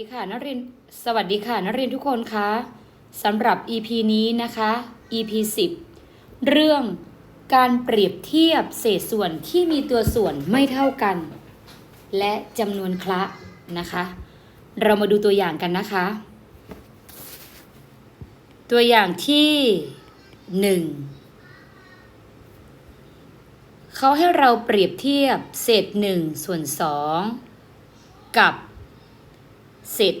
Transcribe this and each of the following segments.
สวัสดีค่ะนักเรียนสวัสดีค่ะนักเรียนทุกคนคะสำหรับ EP นี้นะคะ EP 10 เรื่องการเปรียบเทียบเศษส่วนที่มีตัวส่วนไม่เท่ากัน และจำนวนคละนะคะ เรามาดูตัวอย่างกันนะคะ ตัวอย่างที่ 1เขาให้เราเปรียบเทียบเศษ1ส่วน2กับ เศษ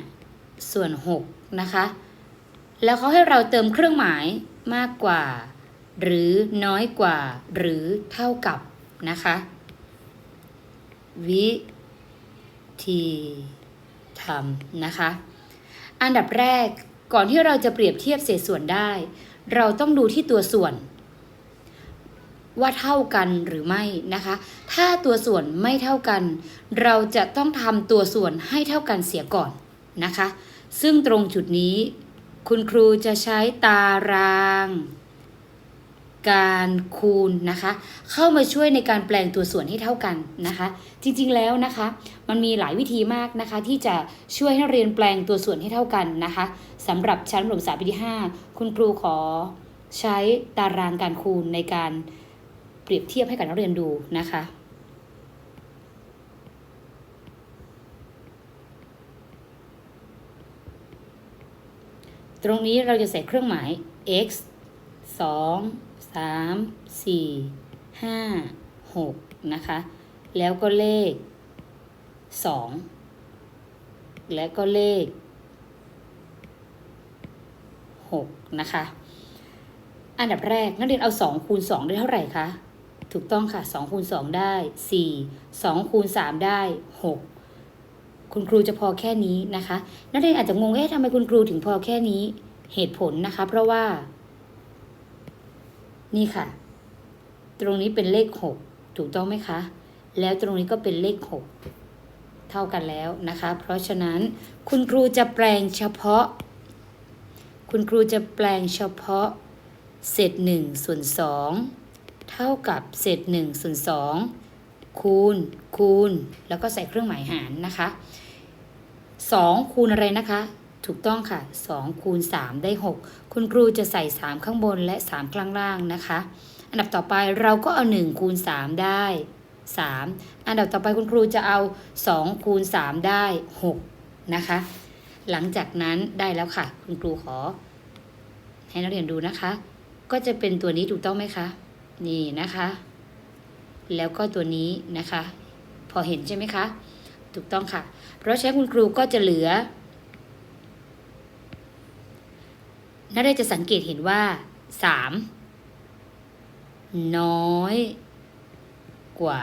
5ส่วน6นะคะ แล้วเขาให้เราเติมเครื่องหมายมากกว่า หรือน้อยกว่า หรือเท่ากับนะคะ วิธีทำนะคะ อันดับแรกก่อนที่เราจะเปรียบเทียบเศษส่วนได้ เราต้องดูที่ตัวส่วน ว่าเท่ากันหรือไม่นะคะ ถ้าตัวส่วนไม่เท่ากัน เราจะต้องทำตัวส่วนให้เท่ากันเสียก่อนนะคะ ซึ่งตรงจุดนี้ คุณครูจะใช้ตาราง การคูณนะคะ เข้ามาช่วยในการแปลงตัวส่วนให้เท่ากันนะคะ จริงๆแล้วนะคะ มันมีหลายวิธีมากนะคะ ที่จะช่วยให้เรียนแปลงตัวส่วนให้เท่ากันนะคะสำหรับชั้นประถมศึกษาปีที่ 5 คุณครูขอใช้ตารางการคูณในการ เปรียบเทียบให้กับนักเรียนดูนะคะตรงนี้เราจะใส่เครื่องหมาย x 2 3 4 5 6 นะคะ แล้วก็เลข 2 และก็เลข 6 นะคะ อันดับแรกนักเรียนเอา 2 คูณ 2 ได้เท่าไหร่คะ ถูกต้องค่ะ2คูณ2ได้ 4 2คูณ3ได้ 6 คุณครูจะพอแค่นี้นะคะ นักเรียนอาจจะงงเอ๊ะทำไมคุณครูถึงพอแค่นี้เหตุผลนะคะ เพราะว่า นี่ค่ะ ตรงนี้เป็นเลข 6 ถูกต้องไหมคะ แล้วตรงนี้ก็เป็นเลข 6 เท่ากันแล้วนะคะ เพราะฉะนั้นคุณครูจะแปลงเฉพาะ คุณครูจะแปลงเฉพาะ เศษ1ส่วน2 เท่ากับเศษ1ส่วน2คูณ คูณ แล้วก็ใส่เครื่องหมายหารนะคะ 2 คูณอะไรนะคะ ถูกต้องค่ะ 2 คูณ 3 ได้ 6 คุณครูจะใส่ 3 ข้างบนและ 3 ข้างล่างนะคะ อันดับต่อไปเราก็เอา 1 คูณ 3 ได้ 3 อันดับต่อไปคุณครูจะเอา 2 คูณ 3 ได้ 6 นะคะ หลังจากนั้นได้แล้วค่ะ คุณครูขอ ให้นักเรียนดูนะคะ ก็จะเป็นตัวนี้ถูกต้องไหมคะ นี่นะคะ แล้วก็ตัวนี้นะคะ พอเห็นใช่ไหมคะ ถูกต้องค่ะ เพราะฉะนั้คุณครูก็จะเหลือนักเรียนจะสังเกตเห็นว่า3น้อยกว่า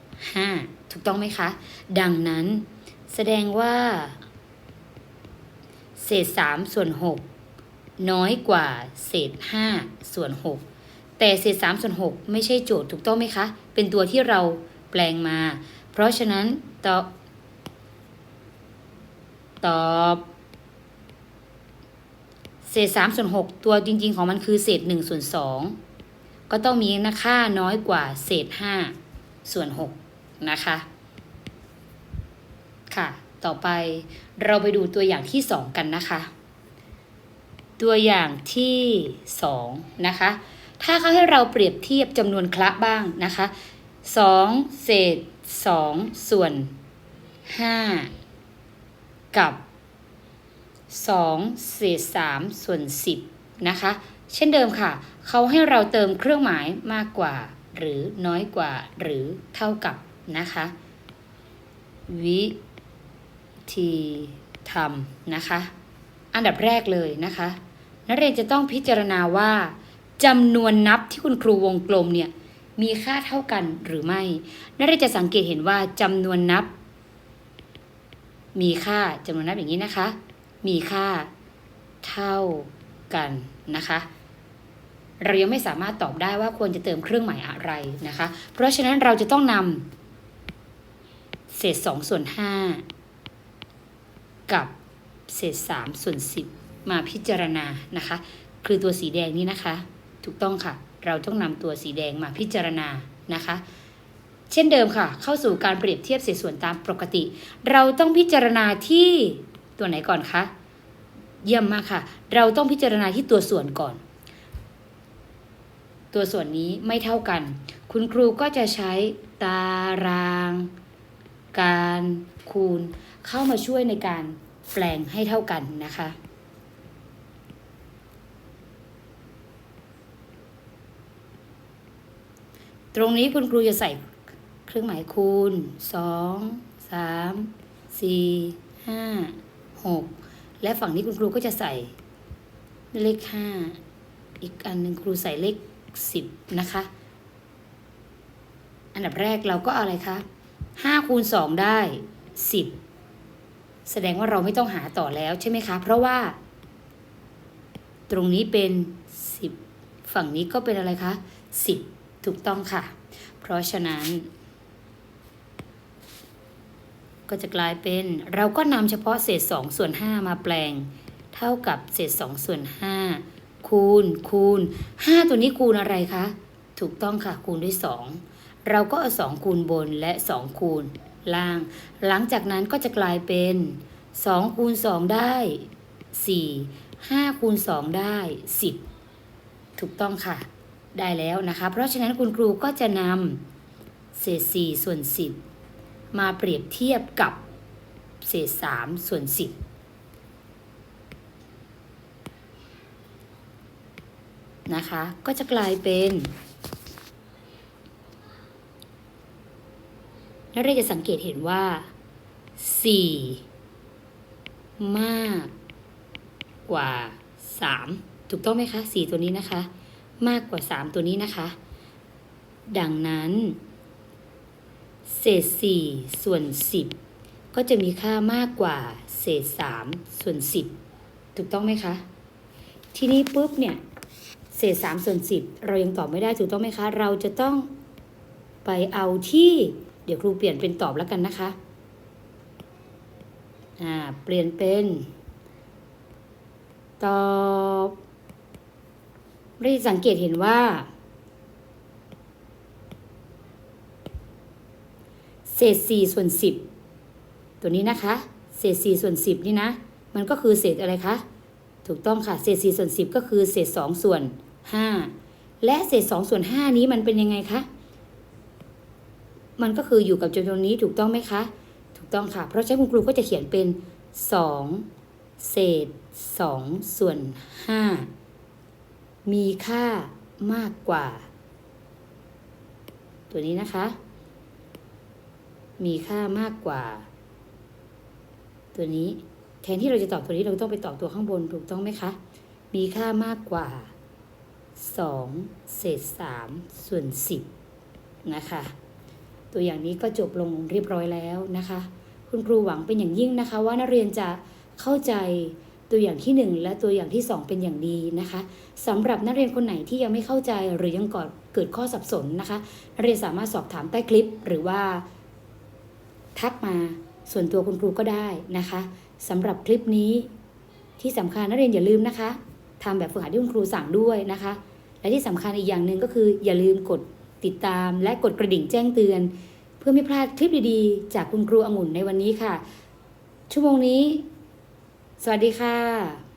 5ถูกต้องไหมคะ ดังนั้นแสดงว่า เศษ3ส่วน6น้อยกว่าเศษ5ส่วน6 แต่เศษ3ส่วน6ไม่ใช่โจทย์ถูกต้องไหมคะ เป็นตัวที่เราแปลงมา เพราะฉะนั้นตอบ ตอบเศษ3ส่วน6ตัวจริง ๆ ของมันคือเศษ1ส่วน2ก็ต้องมีนะค่าน้อยกว่าเศษ5ส่วน6นะคะ ค่ะ ต่อไปเราไปดูตัวอย่างที่ 2 กันนะคะ ตัวอย่างที่ 2 นะคะ ถ้าเขาให้เราเปรียบเทียบจำนวนคละบ้างนะคะ2เศษ2ส่วน5กับ2เศษ3ส่วน10นะคะ เช่นเดิมค่ะ เขาให้เราเติมเครื่องหมายมากกว่า หรือน้อยกว่าหรือเท่ากับนะคะ วิธีทำนะคะ อันดับแรกเลยนะคะ นักเรียนจะต้องพิจารณาว่า จำนวนนับที่คุณครูวงกลมเนี่ยมีค่าเท่ากันหรือไม่นักเรียนจะสังเกตเห็นว่าจำนวนนับ มีค่าจำนวนนับอย่างนี้นะคะ มีค่าเท่ากันนะคะ เรายังไม่สามารถตอบได้ว่าควรจะเติมเครื่องหมายอะไรนะคะ เพราะฉะนั้นเราจะต้องนำเศษ2ส่วน5กับเศษ3ส่วน10มาพิจารณานะคะ คือตัวสีแดงนี้นะคะ ถูกต้องค่ะ เราต้องนำตัวสีแดงมาพิจารณานะคะ เช่นเดิมค่ะ เข้าสู่การเปรียบเทียบเศษส่วนตามปกติ เราต้องพิจารณาที่ตัวไหนก่อนคะเยี่ยมมากค่ะ เราต้องพิจารณาที่ตัวส่วนก่อน ตัวส่วนนี้ไม่เท่ากัน คุณครูก็จะใช้ตาราง การคูณ เข้ามาช่วยในการแปลงให้เท่ากันนะคะ ตรงนี้คุณครูจะใส่เครื่องหมายคูณสองสามสี่ห้าหกและฝั่งนี้คุณครูก็จะใส่เลขห้าอีกอันหนึ่งครูใส่เลขสิบนะคะ อันดับแรกเราก็เอาอะไรคะห้าคูณสองได้สิบแสดงว่าเราไม่ต้องหาต่อแล้วใช่ไหมคะ เพราะว่า ตรงนี้เป็นสิบฝั่งนี้ก็เป็นอะไรคะสิบ ถูกต้องค่ะ เพราะฉะนั้น ก็จะกลายเป็น เราก็นำเฉพาะเศษ2ส่วน5มาแปลง เท่ากับเศษ2ส่วน5คูณ คูณ 5 ตัวนี้คูณอะไรคะ ถูกต้องค่ะ คูณด้วย 2 เราก็เอา 2 คูณบนและ 2 คูณล่าง หลังจากนั้นก็จะกลายเป็น2คูณ2ได้ 4 5คูณ2ได้ 10 ถูกต้องค่ะ ได้แล้วนะคะ เพราะฉะนั้นคุณครูก็จะนำเศษ4ส่วน10มาเปรียบเทียบกับเศษ3ส่วน10นะคะ ก็จะกลายเป็นนักเรียนจะสังเกตเห็นว่า 4 มากกว่า 3 ถูกต้องไหมคะ 4 ตัวนี้นะคะ มากกว่า 3 ตัวนี้นะคะ ดังนั้น เศษ 4 ส่วน 10 ก็จะมีค่ามากกว่าเศษ 3 ส่วน 10 ถูกต้องไหมคะ ทีนี้ปุ๊บเนี่ย เศษ 3 ส่วน 10 เรายังตอบไม่ได้ถูกต้องไหมคะ เราจะต้องไปเอาที่เดี๋ยวครูเปลี่ยนเป็นตอบแล้วกันนะคะ อ่า เปลี่ยนเป็น ตอบ เราจะสังเกตเห็นว่า เศษ4ส่วน10ตัวนี้นะคะ เศษ4ส่วน10นี่นะ มันก็คือเศษอะไรคะ ถูกต้องค่ะ เศษ4ส่วน10ก็คือเศษ2ส่วน5และเศษ2ส่วน5นี้มันเป็นยังไงคะ มันก็คืออยู่กับจำนวนนี้ถูกต้องไหมคะ ถูกต้องค่ะ เพราะฉะนั้นคุณครูก็จะเขียนเป็น2เศษ2ส่วน5 มีค่ามากกว่า ตัวนี้นะคะ มีค่ามากกว่า ตัวนี้แทนที่เราจะตอบตัวนี้เราต้องไปตอบตัวข้างบนถูกต้องไหมคะ มีค่ามากกว่า 2 เศษ 3 ส่วน 10 นะคะ ตัวอย่างนี้ก็จบลงเรียบร้อยแล้วนะคะ คุณครูหวังเป็นอย่างยิ่งนะคะ ว่านักเรียนจะเข้าใจ ตัวอย่างที่ 1 และตัวอย่างที่ 2 เป็นอย่างดีนะคะสำหรับนักเรียนคนไหนที่ยังไม่เข้าใจหรือยังก่อเกิดข้อสับสนนะคะนักเรียนสามารถสอบถามใต้คลิปหรือว่า ทักมาส่วนตัวคุณครูก็ได้นะคะสำหรับคลิปนี้ ที่สำคัญนักเรียนอย่าลืมนะคะทำแบบฝึกหัดที่คุณครูสั่งด้วยนะคะ และที่สำคัญอีกอย่างหนึ่งก็คือ อย่าลืมกดติดตาม และกดกระดิ่งแจ้งเตือน เพื่อไม่พลาดคลิปดีๆ จากคุณครูองุ่นในวันนี้ค่ะ ชั่วโมงนี้ สวัสดีค่ะ